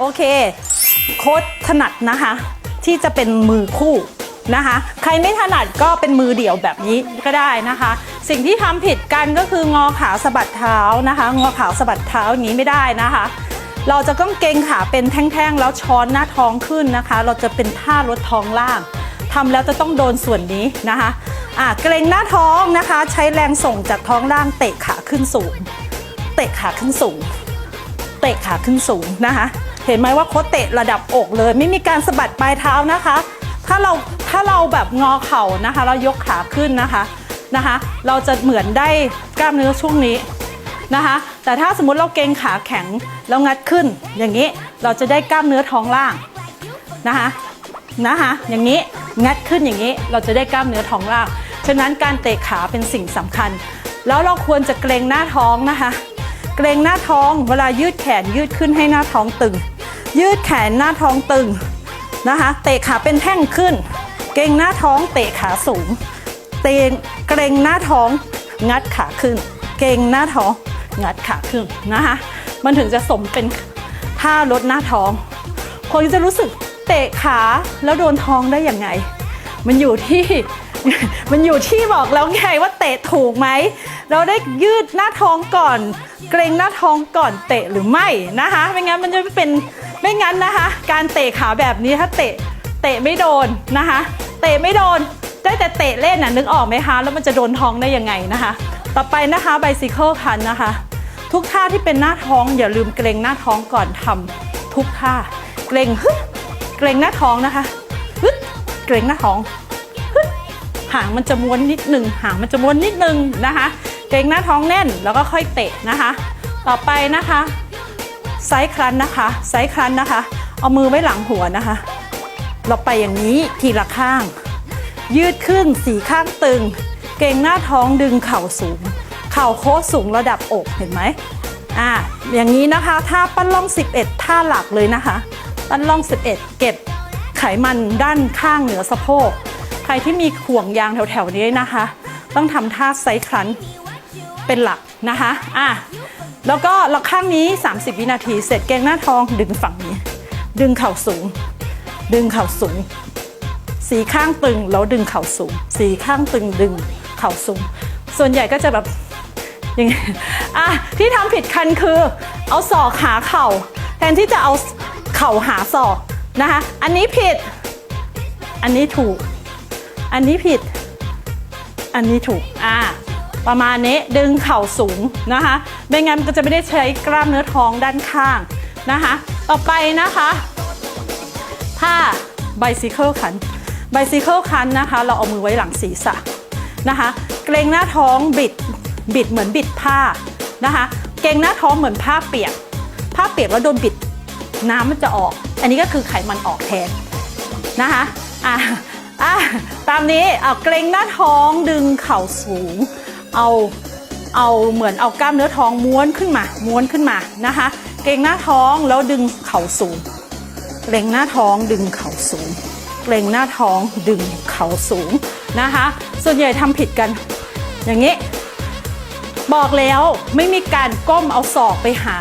โอเค โค้ดถนัดนะคะ ที่จะเป็นมือคู่นะคะ ใครไม่ถนัดก็เป็นมือเดี่ยวแบบนี้ก็ได้นะคะ สิ่งที่ทำผิดกันก็คืองอขาสะบัดเท้านะคะ งอขาสะบัดเท้าอย่างนี้ไม่ได้นะคะ เราจะต้องเกงขาเป็นแท่งๆ แล้วช้อนหน้าท้องขึ้นนะคะ เราจะเป็นท่าลดท้องล่างทำแล้วจะต้องโดนส่วนนี้นะคะอะเกรงหน้าท้องนะคะ ใช้แรงส่งจากท้องล่างเตะขาขึ้นสูง เตะขาขึ้นสูง เตะขาขึ้นสูงนะคะ เห็นไหมว่าโค้ชเตะระดับอกเลย ไม่มีการสะบัดปลายเท้านะคะ ถ้าเราถ้าเราแบบงอเข่านะคะ เรายกขาขึ้นนะคะนะคะ เราจะเหมือนได้กล้ามเนื้อช่วงนี้นะคะ แต่ถ้าสมมุติเราเกรงขาแข็งแล้วงัดขึ้น อย่างนี้เราจะได้กล้ามเนื้อท้องล่างนะคะนะคะอย่างนี้งัดขึ้นอย่างนี้เราจะได้กล้ามเนื้อท้องล่างฉะนั้นการเตะขาเป็นสิ่งสำคัญ แล้วเราควรจะเกรงหน้าท้องนะคะ เกรงหน้าท้องเวลายืดแขนยืดขึ้นให้หน้าท้องตึง ยืดแขนหน้าท้องตึงนะคะ เตะขาเป็นแท่งขึ้น เกรงหน้าท้องเตะขาสูง เตงเกรงหน้าท้องงัดขาขึ้น เกรงหน้าท้องงัดขาขึ้นนะคะ มันถึงจะสมเป็นท่าลดหน้าท้อง คนจะรู้สึกเตะขาแล้วโดนท้องได้ยังไง มันอยู่ที่มันอยู่ที่บอกแล้วไงว่าเตะถูกไหม เราได้ยืดหน้าท้องก่อน เกรงหน้าท้องก่อนเตะหรือไม่นะคะ ไม่งั้นมันจะไม่เป็น ไม่งั้นนะคะ การเตะขาแบบนี้ถ้าเตะเตะไม่โดนนะคะ เตะไม่โดนได้แต่เตะเล่นน่ะนึกออกไหมคะ แล้วมันจะโดนท้องได้ยังไงนะคะ ต่อไปนะคะไบซิเคิลคันนะคะ ทุกท่าที่เป็นหน้าท้องอย่าลืมเกรงหน้าท้องก่อนทำทุกท่า เกรงฮึเกรงหน้าท้องนะคะฮึเกรงหน้าท้องฮึดหางมันจะม้วนนิดหนึ่งหางมันจะม้วนนิดหนึ่งนะคะ เกรงหน้าท้องแน่นแล้วก็ค่อยเตะนะคะ ต่อไปนะคะ ไซส์ครันนะคะ ไซส์ครันนะคะ เอามือไว้หลังหัวนะคะ เราไปอย่างนี้ทีละข้าง ยืดขึ้นสีข้างตึง เกรงหน้าท้องดึงเข่าสูง เข่าโค้งสูงระดับอกเห็นไหมอ่าอย่างนี้นะคะท่าปั้นล่อง 11 ท่าหลักเลยนะคะ ปั้นล่อง 11 เก็บไขมันด้านข้างเหนือสะโพก ใครที่มีห่วงยางแถวๆนี้นะคะ ต้องทำท่าไซส์ครัน เป็นหลักนะคะอะแล้วก็เราข้างนี้ 30 วินาที เสร็จเกงหน้าท้องดึงฝั่งนี้ ดึงเข่าสูง ดึงเข่าสูง สีข้างตึงแล้วดึงเข่าสูง สีข้างตึงดึงเข่าสูง ส่วนใหญ่ก็จะแบบอย่างอะที่ทำผิดคันคือ เอาศอกหาเข่า แทนที่จะเอาเข่าหาศอกนะคะอันนี้ผิด อันนี้ถูก อันนี้ผิด อันนี้ถูกอ่า ประมาณนี้ดึงเข่าสูงนะคะไม่งั้นก็จะไม่ได้ใช้กล้ามเนื้อท้องด้านข้างนะคะ ต่อไปนะคะท่า bicycle คัน bicycle คันนะคะ เราเอามือไว้หลังศีรษะนะคะ เกรงหน้าท้องบิดบิดเหมือนบิดผ้านะคะ เกรงหน้าท้องเหมือนผ้าเปียก ผ้าเปียกแล้วโดนบิดน้ำมันจะออก อันนี้ก็คือไขมันออกแทนนะคะอะอะตามนี้เอาเกรงหน้าท้องดึงเข่าสูง เอาเอาเหมือนเอากล้ามเนื้อท้องม้วนขึ้นมา ม้วนขึ้นมานะคะ เกรงหน้าท้องแล้วดึงเข่าสูงเกรงหน้าท้องดึงเข่าสูงเกรงหน้าท้องดึงเข่าสูงนะคะ ส่วนใหญ่ทำผิดกัน อย่างนี้ บอกแล้วไม่มีการก้มเอาศอกไปหา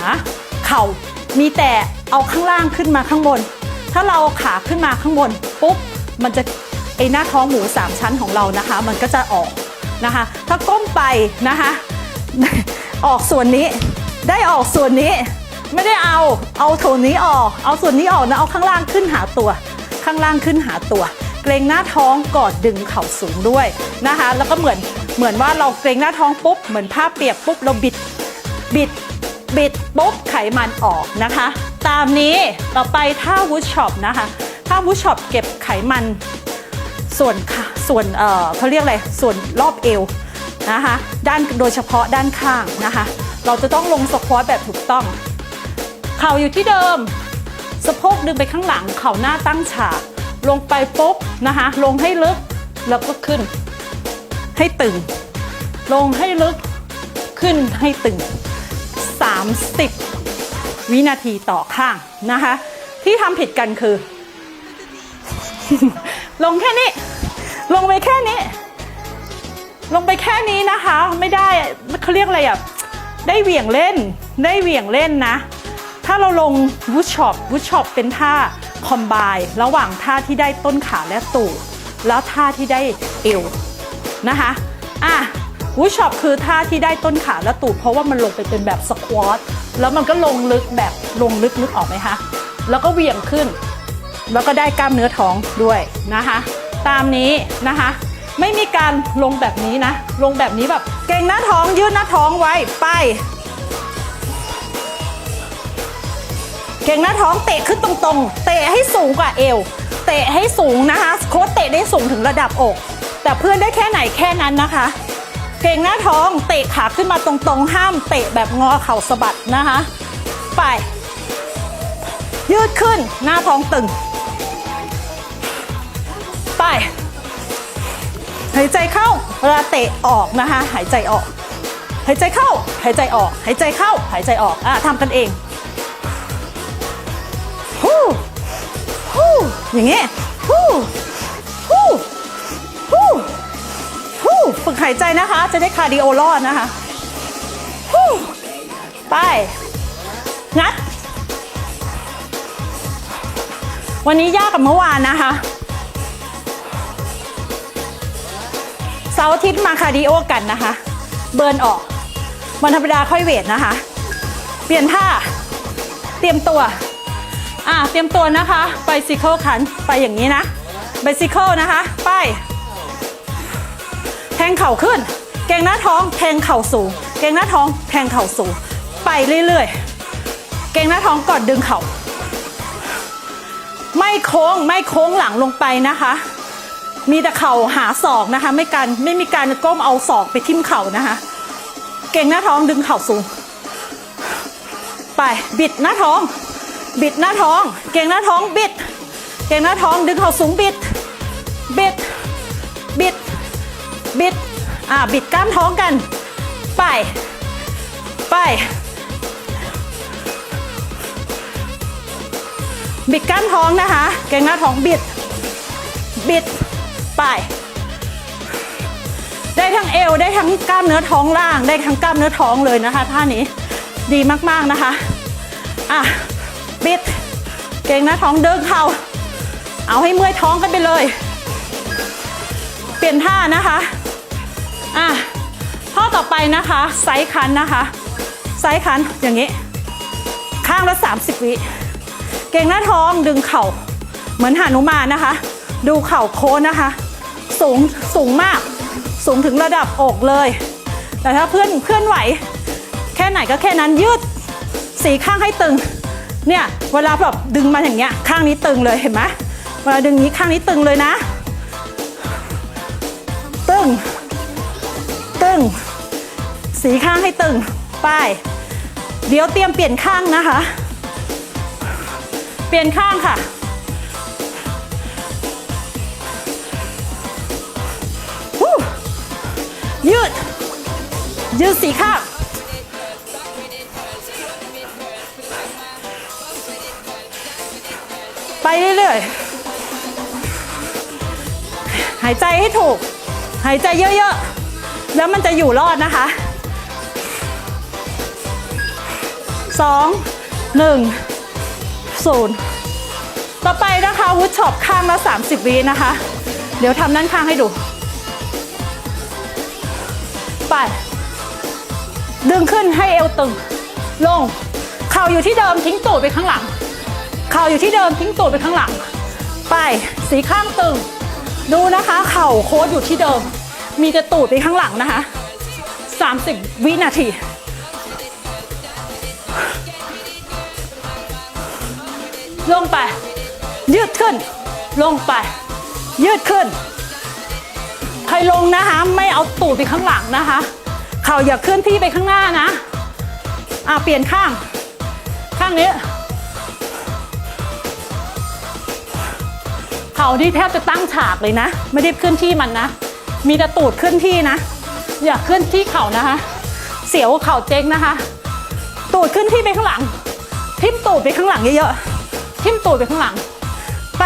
เข่ามีแต่เอาข้างล่างขึ้นมาข้างบน ถ้าเราเอาขาขึ้นมาข้างบนปุ๊บมันจะไอหน้าท้องหมูสามชั้นของเรานะคะ มันก็จะออก นะคะ ถ้าก้มไปนะคะ ออกส่วนนี้ได้ออกส่วนนี้ไม่ได้เอาเอาส่วนนี้ออก เอาส่วนนี้ออกนะเอาข้างล่างขึ้นหาตัว ข้างล่างขึ้นหาตัว เกรงหน้าท้องกอดดึงเข่าสูงด้วยนะคะ แล้วก็เหมือนเหมือนว่าเราเกรงหน้าท้องปุ๊บเหมือนผ้าเปียกปุ๊บเราบิดบิดบิดปุ๊บไขมันออกนะคะ ตามนี้ต่อไปท่าวูดช็อปนะคะท่าวูดช็อปเก็บไขมัน ส่วนส่วนเอ่อเขาเรียกอะไรส่วนรอบเอวนะคะด้านโดยเฉพาะด้านข้างนะคะ เราจะต้องลงสควอตแบบถูกต้อง เข่าอยู่ที่เดิม สะโพกดึงไปข้างหลัง เข่าหน้าตั้งฉากลงไปปุ๊บนะคะลงให้ลึกแล้วก็ขึ้น ให้ตึง ลงให้ลึกขึ้นให้ตึง 30 วินาทีต่อข้างนะคะ ที่ทำผิดกันคือ ลงแค่นี้ ลงไปแค่นี้ ลงไปแค่นี้นะคะ ไม่ได้เขาเรียกอะไรอะได้เหวี่ยงเล่น ได้เหวี่ยงเล่นนะ ถ้าเราลงวูดช็อปวูดช็อปเป็นท่าคอมไบระหว่างท่าที่ได้ต้นขาและตูดแล้วท่าที่ได้เอวนะคะอะวูดช็อปคือท่าที่ได้ต้นขาและตูดเพราะว่ามันลงไปเป็นแบบสควอตแล้วมันก็ลงลึกแบบลงลึกนึกออกไหมคะแล้วก็เหวี่ยงขึ้น แล้วก็ได้กล้ามเนื้อท้องด้วยนะคะ ตามนี้นะคะ ไม่มีการลงแบบนี้นะ ลงแบบนี้แบบเก่งหน้าท้องยืดหน้าท้องไว้ไป เก่งหน้าท้องเตะขึ้นตรงๆ เตะให้สูงกว่าเอว เตะให้สูงนะคะ โค้ชเตะได้สูงถึงระดับอก แต่เพื่อนได้แค่ไหนแค่นั้นนะคะ เก่งหน้าท้องเตะขาขึ้นมาตรงๆ ห้ามเตะแบบงอเข่าสะบัดนะคะ ไป ยืดขึ้นหน้าท้องตึง หายใจเข้าเวลาเตะออกนะคะ หายใจออก หายใจเข้า หายใจออก หายใจเข้า หายใจออกอะทำกันเองฮู้ฮู้อย่างเงี้ยฮู้ฮู้ฮู้ฮู้ฝึกหายใจนะคะ จะได้คาร์ดิโอรอดนะคะฮู้ไป งัด วันนี้ยากกับเมื่อวานนะคะ เสาร์อาทิตย์มาคาร์ดิโอกันนะคะ เบิร์นออก วันธรรมดาค่อยเวทนะคะ เปลี่ยนท่า เตรียมตัว อ่าเตรียมตัวนะคะไบซิเคิลคันไปอย่างนี้นะไบซิเคิลนะคะ ไป แทงเข่าขึ้น เกงหน้าท้องแทงเข่าสูง เกงหน้าท้องแทงเข่าสูง ไปเรื่อยๆ เกงหน้าท้องกอนดึงเข่า ไม่โค้งไม่โค้งหลังลงไปนะคะ มีแต่เข่าหาศอกนะคะ ไม่การไม่มีการก้มเอาศอกไปทิ่มเข่านะคะ เก่งหน้าท้องดึงเข่าสูง ไปบิดหน้าท้อง บิดหน้าท้อง เก่งหน้าท้องบิด เก่งหน้าท้องดึงเข่าสูงบิด บิด บิด บิด อ่าบิดกล้ามท้องกัน ไป ไป บิดกล้ามท้องนะคะ เก่งหน้าท้องบิด บิด ไป ได้ทั้งเอวได้ทั้งกล้ามเนื้อท้องล่าง ได้ทั้งกล้ามเนื้อท้องเลยนะคะท่านี้ดีมากๆนะคะ อะ บิด เก่งหน้าท้องเดินเข่า เอาให้เมื่อยท้องกันไปเลย เปลี่ยนท่านะคะ อะข้อต่อไปนะคะไซส์คันนะคะ ไซส์คันอย่างนี้ ข้างละ 30 วิเก่งหน้าท้องดึงเข่า เหมือนหานุมานนะคะ ดูเข่าโค้งนะคะ สูงสูงมาก สูงถึงระดับอกเลย แต่ถ้าเพื่อนเพื่อนไหว แค่ไหนก็แค่นั้นยืดสีข้างให้ตึง เนี่ยเวลาแบบดึงมาอย่างเงี้ยข้างนี้ตึงเลยเห็นไหมเวลาดึงนี้ข้างนี้ตึงเลยนะ ตึง ตึง สีข้างให้ตึงไปเดี๋ยวเตรียมเปลี่ยนข้างนะคะ เปลี่ยนข้างค่ะ ยืด ยืดสีข้างไปเรื่อยๆ หายใจให้ถูก หายใจเยอะๆ แล้วมันจะอยู่รอดนะคะสองหนึ่งศูนย์ต่อไปนะคะวูดช็อปข้างละ 30 วินะคะ เดี๋ยวทำด้านข้างให้ดู ไป ดึงขึ้นให้เอวตึง ลง เข่าอยู่ที่เดิมทิ้งตูดไปข้างหลัง เข่าอยู่ที่เดิมทิ้งตูดไปข้างหลัง ไป สีข้างตึง ดูนะคะ เข่าโค้ดอยู่ที่เดิม มีแต่ตูดไปข้างหลังนะคะ 30 วินาทีลงไป ยืดขึ้น ลงไป ยืดขึ้น ใครลงนะคะ ไม่เอาตูดไปข้างหลังนะคะ เข่าอย่าเคลื่อนที่ไปข้างหน้านะ อะเปลี่ยนข้าง ข้างนี้ เข่าที่แทบจะตั้งฉากเลยนะ ไม่ได้เคลื่อนที่มันนะ มีแต่ตูดเคลื่อนที่นะ อย่าเคลื่อนที่เข่านะคะ เสียวเข่าเจ๊งนะคะ ตูดขึ้นที่ไปข้างหลัง ทิ่มตูดไปข้างหลังเยอะๆ ทิ่มตูดไปข้างหลัง ไป